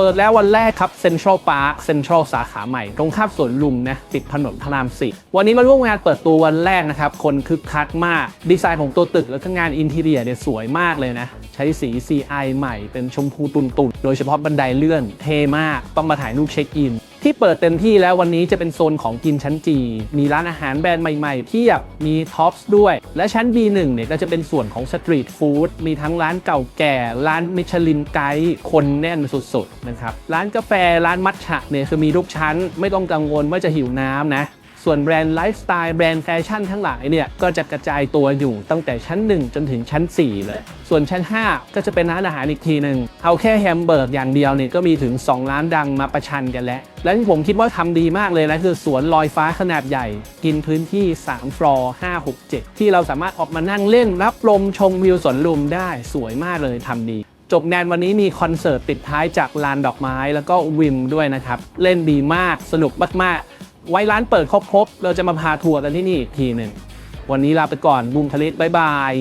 เปิดแล้ววันแรกครับเซ็นทรัลพาร์คเซ็นทรัลสาขาใหม่ ตรงข้ามสวนลุมนะติดถนนพระรามสี่วันนี้มาร่วมงานเปิดตัววันแรกนะครับ คนคึกคักมาก ดีไซน์ของตัวตึกแล้วก็งานอินทีเรียเนี่ยสวยมากเลยนะ ใช้สี CI ใหม่เป็นชมพูตุนๆ โดยเฉพาะบันไดเลื่อนเท่มาก ต้องมาถ่ายรูปเช็คอินที่เปิดเต็มที่แล้ววันนี้จะเป็นโซนของกินชั้นจีมีร้านอาหารแบรนด์ใหม่ๆเพียบมีท็อปส์ด้วย และชั้น B1 เนี่ยก็จะเป็นส่วนของสตรีทฟู้ดมีทั้งร้านเก่าแก่ ร้านมิชลินไกด์คนแน่นสุดๆนะครับร้านกาแฟร้านมัทฉะเนี่ยคือมีทุกชั้นไม่ต้องกังวลว่าจะหิวน้ำนะ ส่วนแบรนด์ไลฟ์สไตล์แบรนด์แฟชั่นทั้งหลายเนี่ยก็จะกระจายตัวอยู่ตั้งแต่ชั้น 1 จนถึงชั้น 4 เลย ส่วนชั้น 5 ก็จะเป็นร้านอาหารอีกทีหนึ่งเอาแค่แฮมเบอร์กอย่างเดียวเนี่ยก็มีถึง 2 ร้านดังมาประชันกันแล้ว และที่ผมคิดว่าทำดีมากเลยนะคือสวนลอยฟ้าขนาดใหญ่ กินพื้นที่ 3 ฟลอร์ 5 6 7 ที่เราสามารถออกมานั่งเล่นรับลมชมวิวสวนลุมได้สวยมากเลยทำดีจบแนนวันนี้มีคอนเสิร์ตปิดท้ายจากลานดอกไม้แล้วก็วิมด้วยนะครับ เล่นดีมากสนุกมากๆ ไว้ร้านเปิดครบๆ เราจะมาพาทัวร์กันที่นี่อีกทีหนึ่ง วันนี้ลาไปก่อนบุมทะเลบายบาย